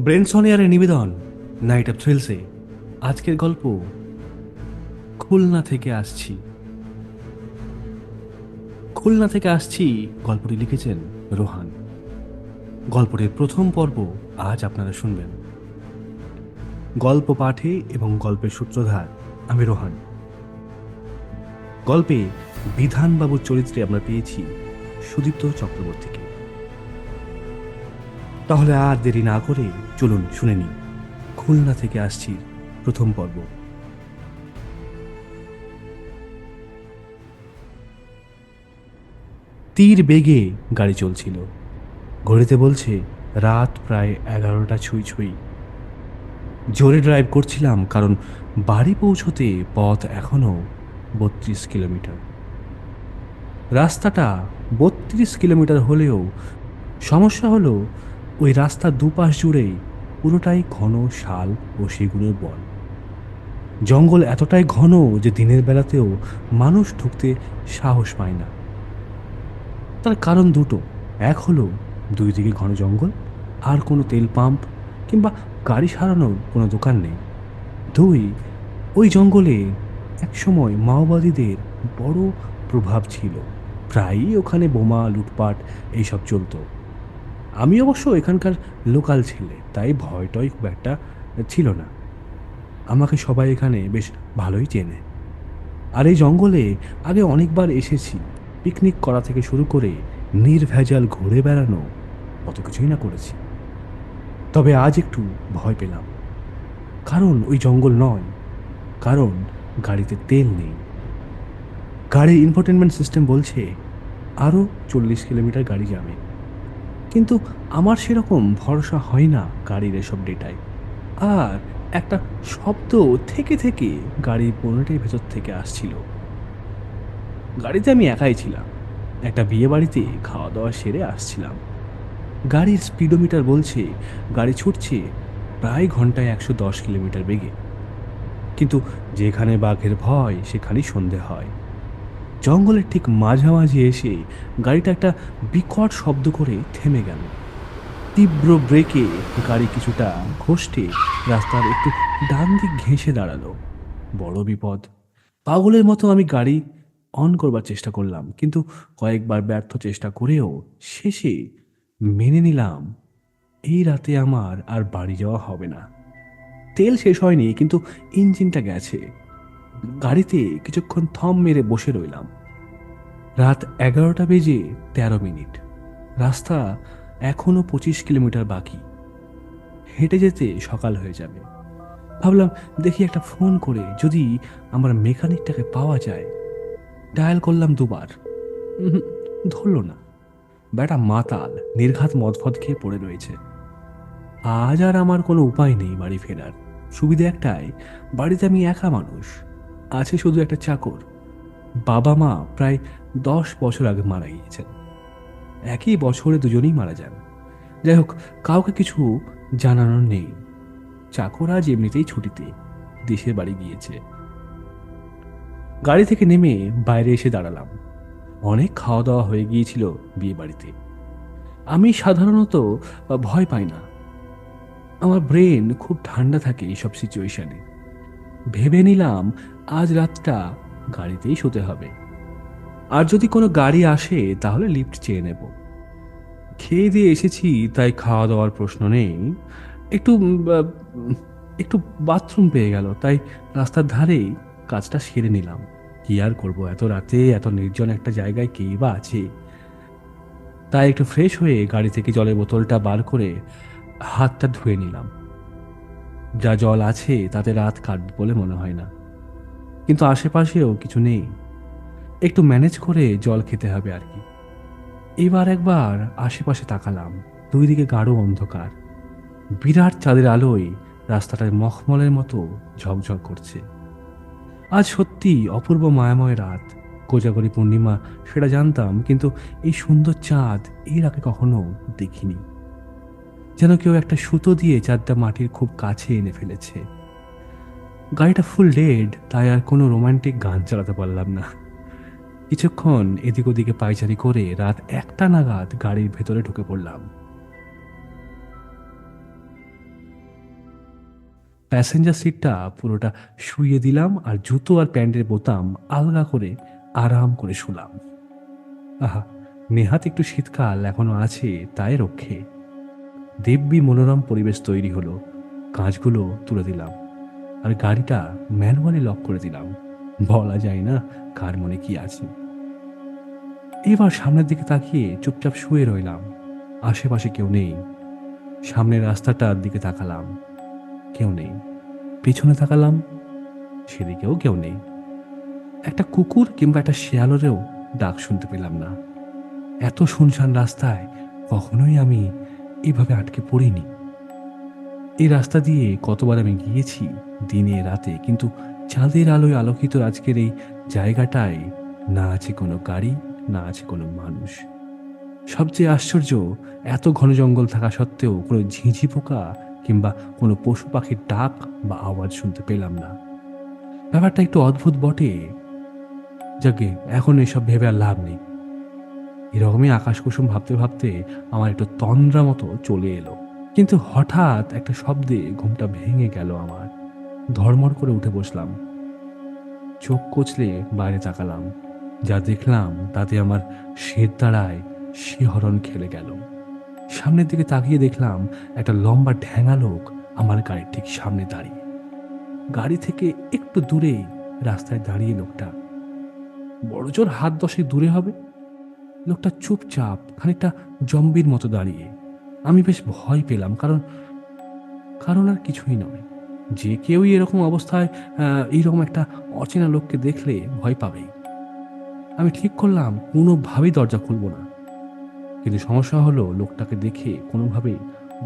ব্রেনসনিয়ারের নিবেদন night of থ্রিলসে আজকের গল্প, খুলনা থেকে আসছি। খুলনা থেকে আসছি, গল্পটি লিখেছেন রোহান। গল্পটির প্রথম পর্ব আজ আপনারা শুনবেন। গল্প পাঠে এবং গল্পের সূত্রধার, আমি রোহান। গল্পে বিধানবাবুর চরিত্রে আমরা পেয়েছি সুদীপ্ত চক্রবর্তীকে। তাহলে আর দেরি না করে চলুন শুনে নিই। খুলনা থেকে আসছি প্রথম পর্ব। তীর বেগে গাড়ি চলছিল। ঘড়িতে বলছে, রাত প্রায় এগারোটা ছুঁই ছুঁই। জোরে ড্রাইভ করছিলাম কারণ বাড়ি পৌঁছতে পথ এখনও বত্রিশ কিলোমিটার। রাস্তাটা বত্রিশ কিলোমিটার হলেও সমস্যা হলো ওই রাস্তার দুপাশ জুড়েই পুরোটাই ঘন শাল ও সেগুনের বন। জঙ্গল এতটাই ঘন যে দিনের বেলাতেও মানুষ ঢুকতে সাহস পায় না। তার কারণ দুটো। এক হলো দুই দিকে ঘন জঙ্গল, আর কোনো তেল পাম্প কিংবা গাড়ি সারানোর কোনো দোকান নেই। দুই, ওই জঙ্গলে একসময় মাওবাদীদের বড় প্রভাব ছিল। প্রায়ই ওখানে বোমা, লুটপাট, এইসব চলতো। আমি অবশ্য এখানকার লোকাল ছেলে, তাই ভয়টয় খুব একটা ছিল না। আমাকে সবাই এখানে বেশ ভালোই চেনে। আর এই জঙ্গলে আগে অনেকবার এসেছি, পিকনিক করা থেকে শুরু করে নির্ভেজাল ঘুরে বেড়ানো কত কিছুই না করেছি। তবে আজ একটু ভয় পেলাম। কারণ ওই জঙ্গল নয়, কারণ গাড়িতে তেল নেই। গাড়ির ইনফোটেনমেন্ট সিস্টেম বলছে আরও চল্লিশ কিলোমিটার গাড়ি যাবে। কিন্তু আমার সেরকম ভরসা হয় না গাড়ির এসব ডেটায়। আর একটা শব্দ থেকে থেকে গাড়ির পনেরোটাই ভেতর থেকে আসছিল। গাড়িতে আমি একাই ছিলাম। একটা বিয়ে বাড়িতে খাওয়া দাওয়া সেরে আসছিলাম। গাড়ির স্পিডোমিটার বলছে, গাড়ি ছুটছে প্রায় ঘন্টায় একশো দশ কিলোমিটার বেগে। কিন্তু যেখানে বাঘের ভয়, সেখানেই সন্ধে হয়। জঙ্গলের ঠিক মাঝামাঝি এসে গাড়িটা একটা বিকট শব্দ করে থেমে গেল। তীব্র ব্রেকে গাড়ি কিছুটা ঘষ্টে রাস্তার একটু ডান দিক ঘেঁষে দাঁড়াল। বড় বিপদ। পাগলের মতো আমি গাড়ি অন করবার চেষ্টা করলাম, কিন্তু কয়েকবার ব্যর্থ চেষ্টা করেও শেষে মেনে নিলাম, এই রাতে আমার আর বাড়ি যাওয়া হবে না। তেল শেষ হয়নি, কিন্তু ইঞ্জিনটা গেছে। গাড়িতে কিছুক্ষণ থম মেরে বসে রইলাম। রাত এগারোটা বেজে তেরো মিনিট। রাস্তা এখনও পঁচিশ কিলোমিটার বাকি। হেঁটে যেতে সকাল হয়ে যাবে। ভাবলাম দেখি একটা ফোন করে যদি আমার মেকানিকটাকে পাওয়া যায়। ডায়াল করলাম দুবার। ধরলো না। বেটা মাতাল, নির্ঘাত মদফদ খেয়ে পড়ে রয়েছে। আজ আর আমার কোনো উপায় নেই বাড়ি ফেরার। সুবিধা একটাই, বাড়িতে আমি একা মানুষ। আছে শুধু একটা চাকর। বাবা মা প্রায় দশ বছর আগে মারা গিয়েছেন। একই বছরে দুজনেই মারা যান। যাই হোক, কাউকে কিছু জানানোর নেই। চাকর আজ এমনিতেই ছুটিতে দেশের বাড়ি গিয়েছে। গাড়ি থেকে নেমে বাইরে এসে দাঁড়ালাম। অনেক খাওয়া দাওয়া হয়ে গিয়েছিল বিয়ে বাড়িতে। আমি সাধারণত ভয় পাই না। আমার ব্রেন খুব ঠান্ডা থাকে এইসব সিচুয়েশনে ভেবে নিলাম আজ রাতটা গাড়িতেই শুতে হবে। আর যদি কোনো গাড়ি আসে, তাহলে লিফট চেয়ে নেব। খেয়ে দিয়ে এসেছি, তাই খাওয়া দাওয়ার প্রশ্ন নেই। একটু একটু বাথরুম পেয়ে গেল, তাই রাস্তার ধারেই কাজটা সেরে নিলাম। কি আর করব, এত রাতে এত নির্জন একটা জায়গায় কেই বা আছে? তাই একটু ফ্রেশ হয়ে গাড়ি থেকে জলের বোতলটা বার করে হাতটা ধুয়ে নিলাম। যা জল আছে, তাতে রাত কাটবে বলে মনে হয় না। কিন্তু আশেপাশেও কিছু নেই। একটু ম্যানেজ করে জল খেতে হবে আর কি। এবার একবার আশেপাশে তাকালাম দুই দিকে গাঢ় অন্ধকার। বিরাট চাঁদের আলোয় রাস্তাটায় মখমলের মতো ঝকঝক করছে। আজ সত্যি অপূর্ব মায়াময় রাত। কোজাগরি পূর্ণিমা, সেটা জানতাম, কিন্তু এই সুন্দর চাঁদ এর আগে কখনো দেখিনি। যেন কেউ একটা সুতো দিয়ে চাঁদটা মাটির খুব কাছে এনে ফেলেছে। গাড়িটা ফুল ডেড তাই আর কোনো রোমান্টিক গান চালাতে পারলাম না। কিছুক্ষণ এদিক ওদিকে পায়চারি করে রাত একটা নাগাদ গাড়ির ভেতরে ঢুকে পড়লাম। প্যাসেঞ্জার সিটটা পুরোটা শুয়ে দিলাম আর জুতো আর প্যান্টের বোতাম আলগা করে আরাম করে শুলাম। আহা, নেহাত একটু শীতকাল এখনও আছে, তাই রক্ষে। দিব্যি মনোরম পরিবেশ তৈরি হলো। কাঁচগুলো তুলে দিলাম। আর গাড়িটা ম্যানুয়ালি লক করে দিলাম। বলা যায় না কার মনে কি আছে। এবার সামনের দিকে তাকিয়ে চুপচাপ শুয়ে রইলাম। আশেপাশে কেউ নেই। সামনের রাস্তাটার দিকে তাকালাম। কেউ নেই। পেছনে তাকালাম। সেদিকেও কেউ নেই। একটা কুকুর কিংবা একটা শেয়ালেরও ডাক শুনতে পেলাম না। এত শুনশান রাস্তায় কখনোই আমি এভাবে আটকে পড়িনি। এই রাস্তা দিয়ে কতবার আমি গিয়েছি দিনে রাতে, কিন্তু চাঁদের আলোয় আলোকিত আজকের এই জায়গাটায় না আছে কোনো গাড়ি, না আছে কোনো মানুষ। সবচেয়ে আশ্চর্য, এত ঘন জঙ্গল থাকা সত্ত্বেও কোনো ঝিঁঝি পোকা কিংবা কোনো পশু পাখির ডাক বা আওয়াজ শুনতে পেলাম না। ব্যাপারটা একটু অদ্ভুত বটে। যাকে এখন এসব ভেবে আর লাভ নেই। এরকমই আকাশ কুসুম ভাবতে ভাবতে আমার একটু তন্দ্রা মতো চলে এলো। কিন্তু হঠাৎ একটা শব্দে ঘুমটা ভেঙে গেল আমার। ধর্মর করে উঠে বসলাম। চোখ কচলে বাইরে তাকালাম। যা দেখলাম তাতে আমার শ্বেত দাঁড়ায় শিহরণ খেলে গেল। সামনের দিকে তাকিয়ে দেখলাম একটা লম্বা ঢ্যাঙা লোক আমার গাড়ির ঠিক সামনে দাঁড়িয়ে। গাড়ি থেকে একটু দূরে রাস্তায় দাঁড়িয়ে লোকটা। বড়জোর হাত দশে দূরে হবে? লোকটা চুপচাপ খানিকটা জম্বির মতো দাঁড়িয়ে আমি বেশ ভয় পেলাম, কারণ কারণ আর কিছুই নয়। যে কেউই এরকম অবস্থায় এইরকম একটা অচেনা লোককে দেখলে ভয় পাবেই। আমি ঠিক করলাম, কোনোভাবেই দরজা খুলব না। কিন্তু সমস্যা হলো, লোকটাকে দেখে কোনোভাবেই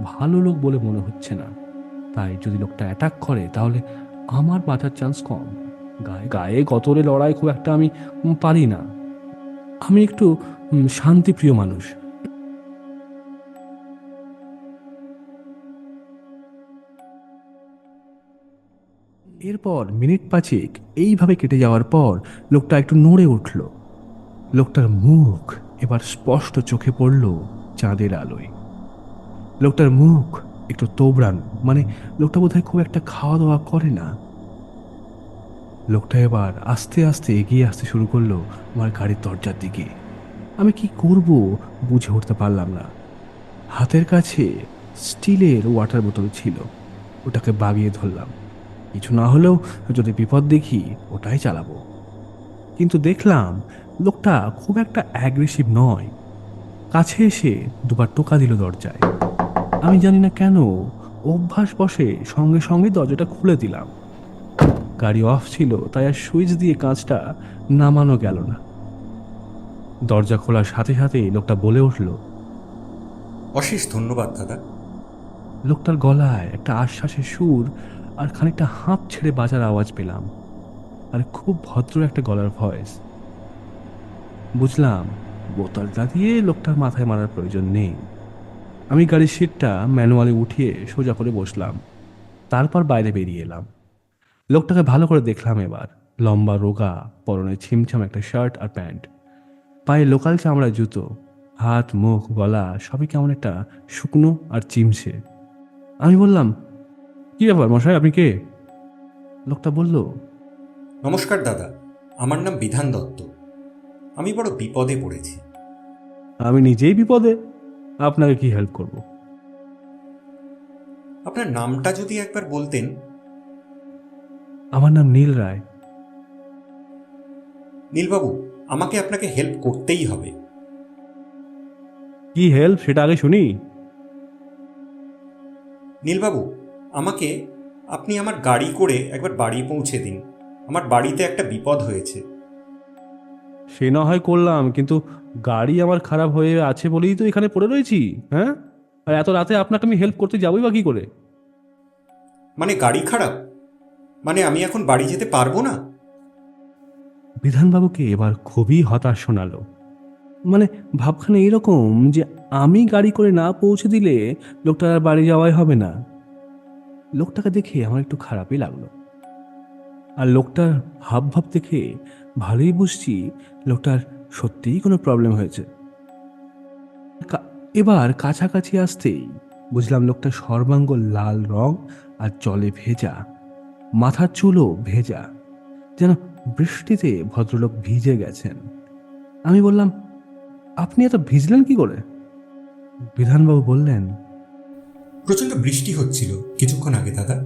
ভালো লোক বলে মনে হচ্ছে না। তাই যদি লোকটা অ্যাটাক করে, তাহলে আমার বাঁচার চান্স কম। গায়ে গায়ে গতরে লড়াই খুব একটা আমি পারি না। আমি একটু শান্তিপ্রিয় মানুষ। এরপর মিনিট পাঁচেক এইভাবে কেটে যাওয়ার পর লোকটা একটু নড়ে উঠল। লোকটার মুখ এবার স্পষ্ট চোখে পড়ল চাঁদের আলোয়। লোকটার মুখ একটু তোবড়ানো মানে লোকটা বোধহয় খুব একটা খাওয়া দাওয়া করে না। লোকটা এবার আস্তে আস্তে এগিয়ে আসতে শুরু করল আমার গাড়ির দরজার দিকে। আমি কি করব বুঝে উঠতে পারলাম না। হাতের কাছে স্টিলের ওয়াটার বোতল ছিল, ওটাকে বাগিয়ে ধরলাম। কিছু না হলেও যদি বিপদ দেখি ওটাই চালাবো। কিন্তু দেখলাম লোকটা খুব একটা অ্যাগ্রেসিভ নয়। কাছে এসে দুবার টোকা দিল দরজায়। আমি জানি না কেন অভ্যাস বসে সঙ্গে সঙ্গে দরজাটা খুলে দিলাম। গাড়ি অফ ছিল তাই আর সুইচ দিয়ে কাঁচটা নামানো গেল না। দরজা খোলার সাথে সাথেই লোকটা বলে উঠল অশেষ ধন্যবাদ দাদা। লোকটার গলায় একটা আশ্বাসের সুর আর খানিকটা হাঁপ ছেড়ে বাজার আওয়াজ পেলাম। আর খুব ভদ্র একটা গলার ভয়েস বুঝলাম বোতলটা দিয়ে লোকটার মাথায় মারার প্রয়োজন নেই। আমি গাড়ির সিটটা ম্যানুয়ালি উঠিয়ে সোজা করে বসলাম। তারপর বাইরে বেরিয়ে এলাম। লোকটাকে ভালো করে দেখলাম এবার। লম্বা, রোগা, পরনে ছিমছাম একটা শার্ট আর প্যান্ট। পায়ে লোকাল চামড়ার জুতো। হাত, মুখ, গলা সবই কেমন একটা শুকনো আর চিমছে। আমি বললাম কি ব্যাপার মশাই আপনি কে? লোকটা বলল নমস্কার দাদা আমার নাম বিধান দত্ত। আমি বড় বিপদে পড়েছি। আমি নিজেই বিপদে আপনাকে কি হেল্প করব? আপনার নামটা যদি একবার বলতেন। আমার নাম নীল রায়। নীলবাবু আমাকে আপনাকে হেল্প করতেই হবে। কি হেল্প সেটা আগে শুনি। নীলবাবু আমাকে আপনি আমার গাড়ি করে একবার বাড়ি পৌঁছে দিন। আমার বাড়িতে একটা বিপদ হয়েছে। সে না হয় করলাম কিন্তু গাড়ি আমার খারাপ হয়ে আছে বলেই তো এখানে পড়ে রয়েছি হ্যাঁ? আর এত রাতে আপনাকে আমি হেল্প করতে যাবোই বা কি করে? মানে গাড়ি খারাপ? মানে আমি এখন বাড়ি যেতে পারব না? বিধানবাবুকে এবার খুবই হতাশ শোনালো। মানে ভাবখানে এরকম যে আমি গাড়ি করে না পৌঁছে দিলে লোকটার আর বাড়ি যাওয়াই হবে না। লোকটাকে দেখে আমার একটু খারাপই লাগল। আর লোকটার হাব ভাব দেখে ভালোই বুঝছি লোকটার সত্যিই কোনো প্রবলেম হয়েছে। এবার কাছাকাছি আসতেই বুঝলাম লোকটা সর্বাঙ্গ লাল রং আর জলে ভেজা, মাথার চুলও ভেজা, যেন বৃষ্টিতে ভদ্রলোক ভিজে গেছেন। আমি বললাম, আপনি এত ভিজলেন কি করে? বিধানবাবু বললেন প্রচণ্ড বৃষ্টি হচ্ছিল। কিছুক্ষণ আগে, দাদা।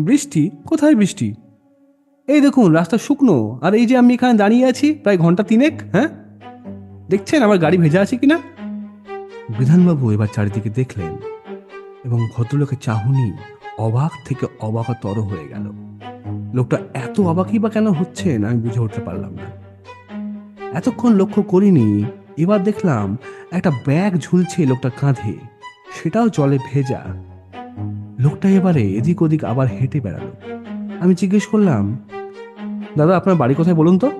বৃষ্টি? কোথায় বৃষ্টি? এই দেখুন, রাস্তা শুকনো। আর এই যে আমি এখানে দাঁড়িয়ে আছি, প্রায় ঘণ্টা তিনেক হ্যাঁ? দেখছেন আমার গাড়ি ভেজা আছে কিনা? বিধানবাবু এবার চারিদিকে দেখলেন এবং ভদ্রলোকের চাহনি অবাক থেকে অবাকতর হয়ে গেল। লোকটা এত অবাকই বা কেন হচ্ছেন আমি বুঝে উঠতে পারলাম না। এতক্ষণ লক্ষ্য করিনি এবার দেখলাম একটা ব্যাগ ঝুলছে লোকটা কাঁধে। সেটাও জলে ভেজা। লোকটা এবারে এদিক ওদিক আবার হেঁটে বেড়ালো। আমি জিজ্ঞেস করলাম দাদা আপনার বাড়ি কোথায় বলুন তো?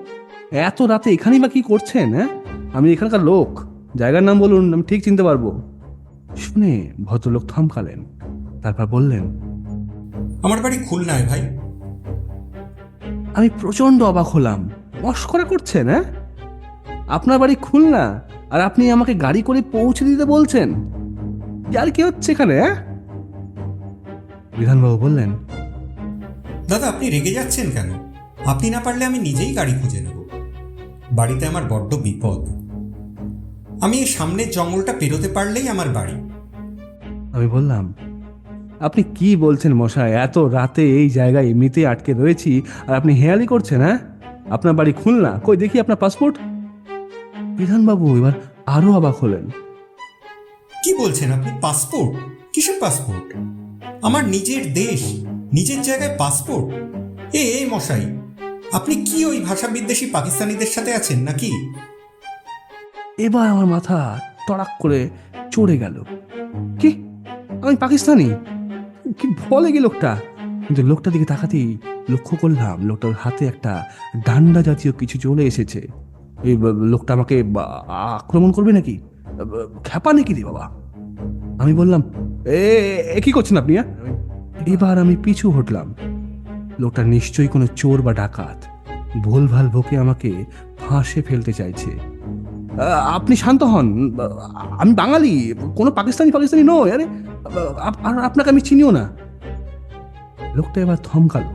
এত রাতে এখানেই বা কি করছেন হ্যাঁ? আমি এখানকার লোক। জায়গার নাম বলুন আমি ঠিক চিনতে পারব। শুনে ভদ্রলোক থমকালেন। তারপর বললেন আমার বাড়ি খুলনায় ভাই। আমি প্রচণ্ড অবাক হলাম। মস্করা করছেন হ্যাঁ? আপনার বাড়ি খুলনা আর আপনি আমাকে গাড়ি করে পৌঁছে দিতে বলছেন। আর কি হচ্ছে এখানে বিধানবাবু বললেন দাদা আপনি রেগে যাচ্ছেন কেন? আপনি না পারলে আমি নিজেই গাড়ি খুঁজে নেব। বাড়িতে আমার বড্ড বিপদ। আমি এই সামনের জঙ্গলটা পেরোতে পারলেই আমার বাড়ি। আমি বললাম আপনি কি বলছেন মশাই? এত রাতে এই জায়গায় এমনিতেই আটকে রয়েছি আর আপনি হেয়ালি করছেন হ্যাঁ আপনার বাড়ি খুলনা কই দেখি আপনার পাসপোর্ট বিধানবাবু এবার আরও অবাক হলেন। কি বলছেন আপনি? পাসপোর্ট? কিসের পাসপোর্ট? আমার নিজের দেশ নিজের জায়গায় পাসপোর্ট? এ এই মশাই আপনি কি ওই ভাষা বিদ্বেষী পাকিস্তানিদের সাথে আছেন নাকি? এবার আমার মাথা তড়াক করে চড়ে গেল। কি? আমি পাকিস্তানি? কি বলে কি লোকটা? কিন্তু লোকটার দিকে তাকাতেই লক্ষ্য করলাম লোকটার হাতে একটা ডান্ডা জাতীয় কিছু চলে এসেছে। এই লোকটা আমাকে আক্রমণ করবে নাকি? খ্যাপা নাকি রে বাবা? আমি বললাম, এ কি করছেন আপনি হ্যাঁ?" এবার আমি পিছু হটলাম। লোকটা নিশ্চয়ই কোনো চোর বা ডাকাত। ভুলভাল ভোকে আমাকে ফাঁসে ফেলতে চাইছে। আপনি শান্ত হন। আমি বাঙালি, কোনো পাকিস্তানি পাকিস্তানি নয় আরে আর আপনাকে আমি চিনিও না। লোকটা এবার থমকালো।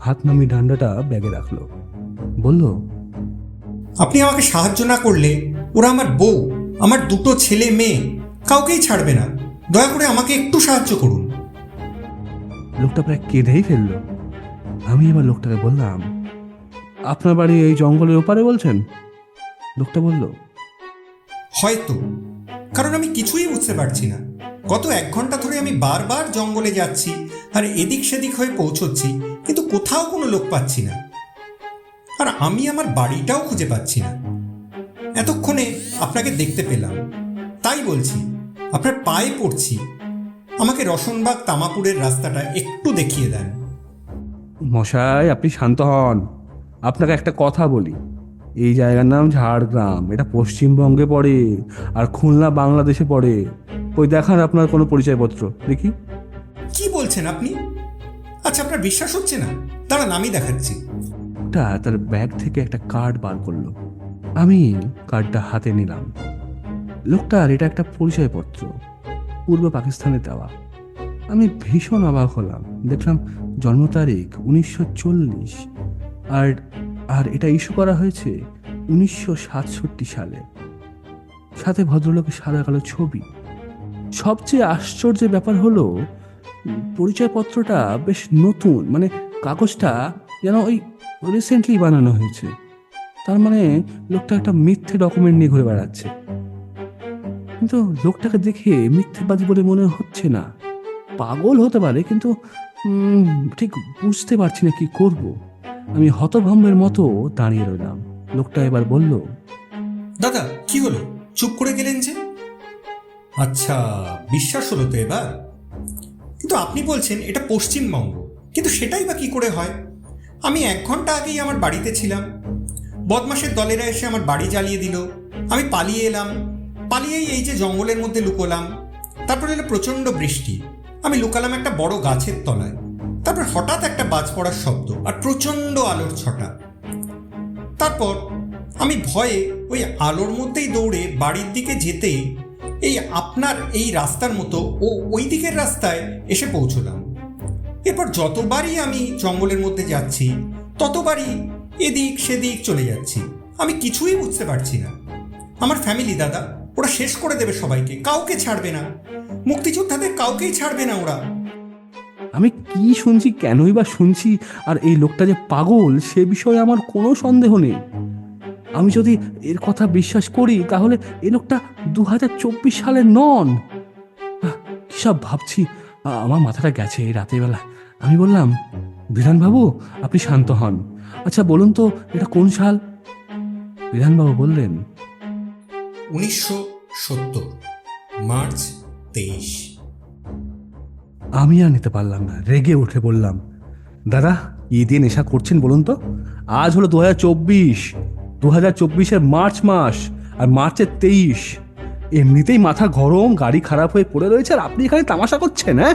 হাত নামি ডান্ডাটা ব্যাগে রাখল। বলল আপনি আমাকে সাহায্য না করলে ওরা আমার বউ আমার দুটো ছেলে মেয়ে কাউকেই ছাড়বে না। দয়া করে আমাকে একটু সাহায্য করুন। লোকটা প্রায় কেঁদেই ফেলল। আমি এবার লোকটাকে বললাম আপনার বাড়ি এই জঙ্গলের ওপারে বলছেন? লোকটা বলল হয়তো কারণ আমি কিছুই বুঝতে পারছি না। গত এক ঘণ্টা ধরে আমি বারবার জঙ্গলে যাচ্ছি আর এদিক সেদিক হয়ে পৌঁছচ্ছি কিন্তু কোথাও কোনো লোক পাচ্ছি না। আর আমি আমার বাড়িটাও খুঁজে পাচ্ছি না। এতক্ষণে আপনাকে দেখতে পেলাম। তাই বলছি আপনার পায়ে পড়ছি। আমাকে রসনবাগ তামাপুরের রাস্তাটা একটু দেখিয়ে দেন। মশাই আপনি শান্ত হন। আপনাকে একটা কথা বলি। এই জায়গার নাম ঝাড়গ্রাম। এটা পশ্চিমবঙ্গে পড়ে আর খুলনা বাংলাদেশে পড়ে। ওই দেখান আপনার কোনো পরিচয়পত্র। দেখি। কি বলছেন আপনি? আচ্ছা আপনার বিশ্বাস হচ্ছে না? দাঁড়ান আমি দেখাচ্ছি। লোকটা তার ব্যাগ থেকে একটা কার্ড বার করল। আমি কার্ডটা হাতে নিলাম। লোকটার এটা একটা পরিচয়পত্র, পূর্ব পাকিস্তানে দেওয়া। আমি ভীষণ অবাক হলাম। দেখলাম জন্ম তারিখ উনিশশো চল্লিশ আর আর এটা ইস্যু করা হয়েছে উনিশশো সাতষট্টি সালে। সাথে ভদ্রলোকের সাদা কালো ছবি। সবচেয়ে আশ্চর্যের ব্যাপার হলো, পরিচয়পত্রটা বেশ নতুন মানে কাগজটা যেন ওই রিসেন্টলি বানানো হয়েছে। তার মানে লোকটা একটা মিথ্যে ডকুমেন্ট নিয়ে ঘুরে বেড়াচ্ছে। কিন্তু লোকটাকে দেখে মিথ্যেবাদী বলে মনে হচ্ছে না। পাগল হতে পারে, কিন্তু ঠিক বুঝতে পারছি না কি করব। আমি হতভম্বের মতো দাঁড়িয়ে রইলাম। লোকটা এবার বলল, দাদা, কি হলো? চুপ করে গেলেন যে? আচ্ছা বিশ্বাস হলো তো এবার। কিন্তু আপনি বলছেন এটা পশ্চিমবঙ্গ। কিন্তু সেটাই বা কি করে হয়? আমি এক ঘণ্টা আগেই আমার বাড়িতে ছিলাম। বদমাসের দলেরা এসে আমার বাড়ি জ্বালিয়ে দিল। আমি পালিয়ে এলাম। পালিয়েই এই যে জঙ্গলের মধ্যে লুকোলাম। তারপর এলো প্রচণ্ড বৃষ্টি। আমি লুকালাম একটা বড় গাছের তলায়। তারপর হঠাৎ একটা বাজ পড়ার শব্দ আর প্রচণ্ড আলোর ছটা। তারপর আমি ভয়ে ওই আলোর মধ্যেই দৌড়ে বাড়ির দিকে যেতেই এই আপনার এই রাস্তার মতো ও ওই দিকের রাস্তায় এসে পৌঁছলাম। এরপর যতবারই আমি জঙ্গলের মধ্যে যাচ্ছি, ততবারই এদিক সেদিক চলে যাচ্ছি। আমি কিছুই বুঝতে পারছি না। আমার ফ্যামিলি দাদা, ওরা শেষ করে দেবে সবাইকে, কাউকে ছাড়বে না। মুক্তিযোদ্ধাদের কাউকেই ছাড়বে না ওরা। আমি কি শুনছি, কেনই বা শুনছি, আর এই লোকটা যে পাগল, সে বিষয়ে আমার কোনো সন্দেহ নেই। আমি যদি এর কথা বিশ্বাস করি, তাহলে এ লোকটা দু হাজার চব্বিশ সালের নন। সব ভাবছি। আমার মাথাটা গেছে এই রাতের বেলা আমি বললাম বিধানবাবু আপনি শান্ত হন। আচ্ছা বলুন তো এটা কোন সাল? বিধানবাবু বললেন উনিশশো সত্তর মার্চ তেইশ। আমি আর নিতে পারলাম না রেগে উঠে বললাম দাদা কি দিয়ে নেশা করছেন বলুন তো? আজ হলো দু হাজার চব্বিশ দু হাজার চব্বিশের মার্চ মাস আর মার্চের তেইশ। এমনিতেই মাথা গরম গাড়ি খারাপ হয়ে পড়ে রয়েছে আর আপনি এখানে তামাশা করছেন হ্যাঁ?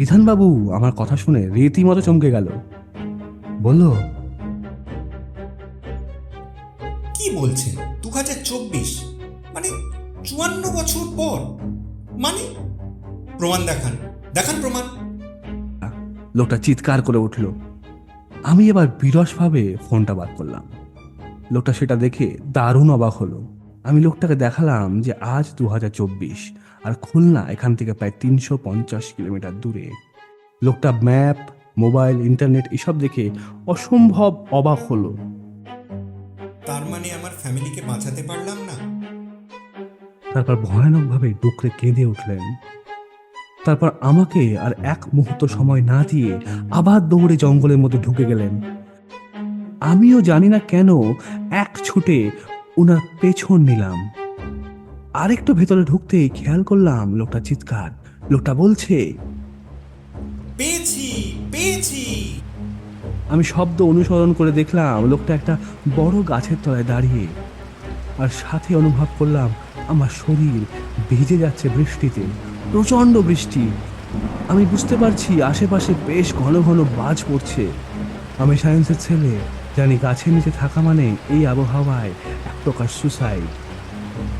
বিধানবাবু আমার কথা শুনে রীতিমতো চমকে গেল। বলল কি বলছেন? দু হাজার চব্বিশ? মানে চুয়ান্ন বছর পর? মানে? প্রমাণ দেখান দেখান প্রমাণ। লোকটা চিৎকার করে উঠল। আমি এবার বিরসভাবে ফোনটা বার করলাম। লোকটা সেটা দেখে দারুণ অবাক হলো। আমি লোকটাকে দেখালাম যে আজ দু হাজার চব্বিশ আর খুলনা এখান থেকে প্রায় তিনশো পঞ্চাশ কিলোমিটার দূরে। লোকটা ম্যাপ মোবাইল ইন্টারনেট এসব দেখে অসম্ভব অবাক হলো। তার মানে আমার ফ্যামিলিকে বাঁচাতে পারলাম না? তারপর ভয়ানকভাবে ডুকরে কেঁদে উঠলেন। তারপর আমাকে আর এক মুহূর্ত সময় না দিয়ে আবার দৌড়ে জঙ্গলের মধ্যে ঢুকে গেলেন। আমিও জানি না কেন এক ছুটে ওনার পেছন নিলাম। আরেকটু ভেতরে ঢুকতেই খেয়াল করলাম লোকটা চিৎকার। লোকটা বলছে পেয়েছি পেয়েছি। আমি শব্দ অনুসরণ করে দেখলাম লোকটা একটা বড় গাছের তলায় দাঁড়িয়ে। আর সাথে অনুভব করলাম আমার শরীর ভিজে যাচ্ছে বৃষ্টিতে প্রচণ্ড বৃষ্টি। আমি বুঝতে পারছি আশেপাশে বেশ ঘন ঘন বাজ পড়ছে। আমি সায়েন্সের ছেলে জানি গাছের নিচে থাকা মানে এই আবহাওয়ায় এক প্রকার সুসাইড।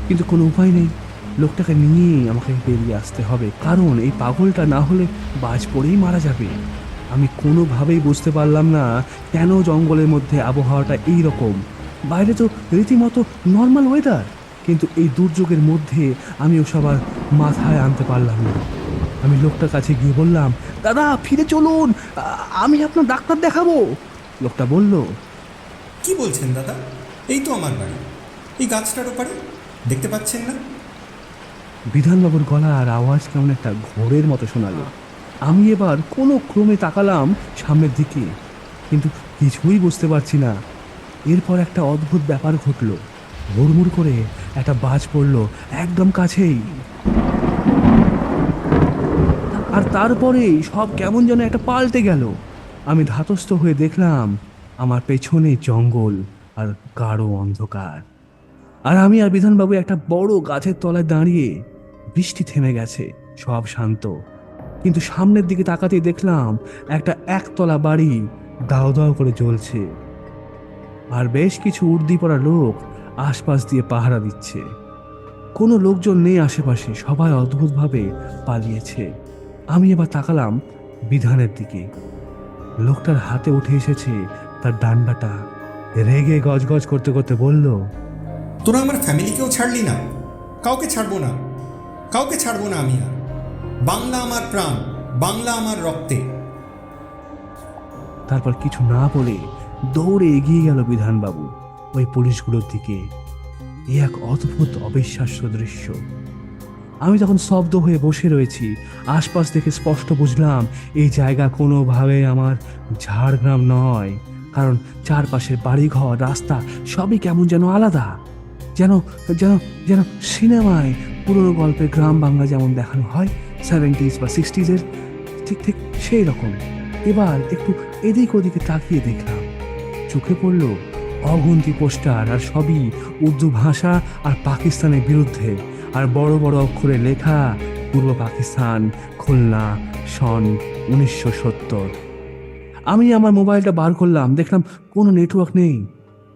কিন্তু কোনো উপায় নেই। লোকটাকে নিয়েই আমাকে বেরিয়ে আসতে হবে। কারণ এই পাগলটা না হলে বাজ পড়েই মারা যাবে। আমি কোনোভাবেই বুঝতে পারলাম না কেন জঙ্গলের মধ্যে আবহাওয়াটা এই রকম। বাইরে তো রীতিমতো নর্মাল ওয়েদার কিন্তু এই দুর্যোগের মধ্যে আমি ওসব আর মাথায় আনতে পারলাম না। আমি লোকটার কাছে গিয়ে বললাম, দাদা, ফিরে চলুন। আমি আপনার ডাক্তার দেখাবো। লোকটা বলল, কি বলছেন দাদা? এই তো আমার বাড়ি। এই গাছটার ওপারে? দেখতে পাচ্ছেন না? বিধানবাবুর গলা আর আওয়াজ কেমন একটা ঘোরের মতো শোনালো। আমি এবার কোনো ক্রমে তাকালাম সামনের দিকে, কিন্তু কিছুই বুঝতে পারছি না। এরপর একটা অদ্ভুত ব্যাপার ঘটলো। হুড়মুড় করে একটা বাজ পড়ল একদম কাছেই। আর তারপরেই সব কেমন যেন একটা পাল্টে গেল। আমি ধাতস্থ হয়ে দেখলাম আমার পেছনে জঙ্গল আর গাঢ় অন্ধকার। আর আমি আর বিধানবাবু একটা বড় গাছের তলায় দাঁড়িয়ে বৃষ্টি থেমে গেছে, সব শান্ত। কিন্তু সামনের দিকে তাকাতে দেখলাম একটা একতলা বাড়ি দাও দাও করে জ্বলছে। আর বেশ কিছু উর্দি পড়া লোক আশপাশ দিয়ে পাহারা দিচ্ছে। কোনো লোকজন নেই আশেপাশে, সবাই অদ্ভুতভাবে পালিয়েছে। আমি এবার তাকালাম বিধানের দিকে। লোকটার হাতে উঠে এসেছে তার ডান্ডাটা রেগে গজগজ করতে করতে বলল তোরা আমার ফ্যামিলিকেও ছাড়লি না। কাউকে ছাড়বো না। কাউকে ছাড়বো না আমি আর। বাংলা আমার প্রাণ, বাংলা আমার রক্তে। তারপর কিছু না বলে দৌড়ে এগিয়ে গেল বিধানবাবু। ওই পুলিশগুলোর দিকে। এ এক অদ্ভুত অবিশ্বাস্য দৃশ্য। আমি তখন স্তব্ধ হয়ে বসে রয়েছি। আশপাশ দেখে স্পষ্ট বুঝলাম, এই জায়গা কোনোভাবে আমার ঝাড়গ্রাম নয়। কারণ চারপাশের বাড়িঘর, রাস্তা সবই কেমন যেন আলাদা। যেন যেন যেন সিনেমায় পুরনো গল্পের গ্রাম বাংলা যেমন দেখানো হয় সেভেন্টিজ বা সিক্সটিজের ঠিক ঠিক সেই রকম। এবার একটু এদিক ওদিকে তাকিয়ে দেখলাম। চোখে পড়ল অগুন্তি পোস্টার আর সবই উর্দু ভাষা আর পাকিস্তানের বিরুদ্ধে আর বড় বড় অক্ষরে লেখা পূর্ব পাকিস্তান, খুলনা, সন উনিশশো সত্তর। আমি আমার মোবাইলটা বার করলাম, দেখলাম কোনো নেটওয়ার্ক নেই।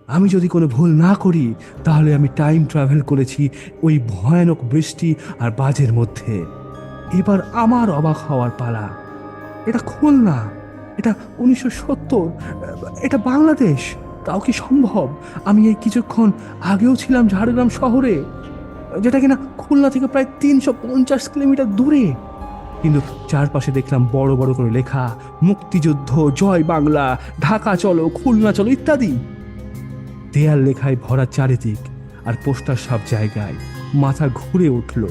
আমি যদি কোনো ভুল না করি, তাহলে আমি টাইম ট্রাভেল করেছি ওই ভয়ানক বৃষ্টি আর বাজের মধ্যে। এবার আমার অবাক হওয়ার পালা। এটা খুলনা, এটা উনিশশো সত্তর, এটা বাংলাদেশ, তাও কি সম্ভব? আমি এই কিছুক্ষণ আগেও ছিলাম ঝাড়গ্রাম শহরে, যেটা কিনা খুলনা থেকে প্রায় তিনশো পঞ্চাশ কিলোমিটার দূরে। কিন্তু চারপাশে দেখলাম বড় বড় করে লেখা, মুক্তিযুদ্ধ, জয় বাংলা, ঢাকা চলো, খুলনা চলো, ইত্যাদি। দেয়াল লেখায় ভরা চারিদিক আর পোস্টার সব জায়গায়। মাথা ঘুরে উঠল।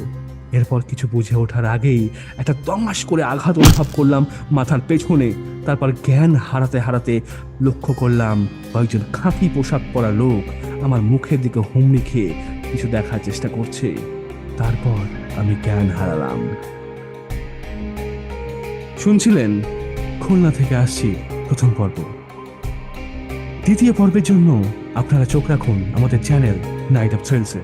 এরপর কিছু বুঝে ওঠার আগেই একটা দমাস করে আঘাত অনুভব করলাম মাথার পেছনে। তারপর জ্ঞান হারাতে হারাতে লক্ষ্য করলাম কয়েকজন খাঁকি পোশাক পরা লোক আমার মুখের দিকে হুমড়ি খেয়ে কিছু দেখার চেষ্টা করছে। তারপর আমি জ্ঞান হারালাম। শুনছিলেন? খুলনা থেকে আসছি প্রথম পর্ব। দ্বিতীয় পর্বের জন্য আপনারা চোখ রাখুন আমাদের চ্যানেল নাইট অফ থ্রিলসে।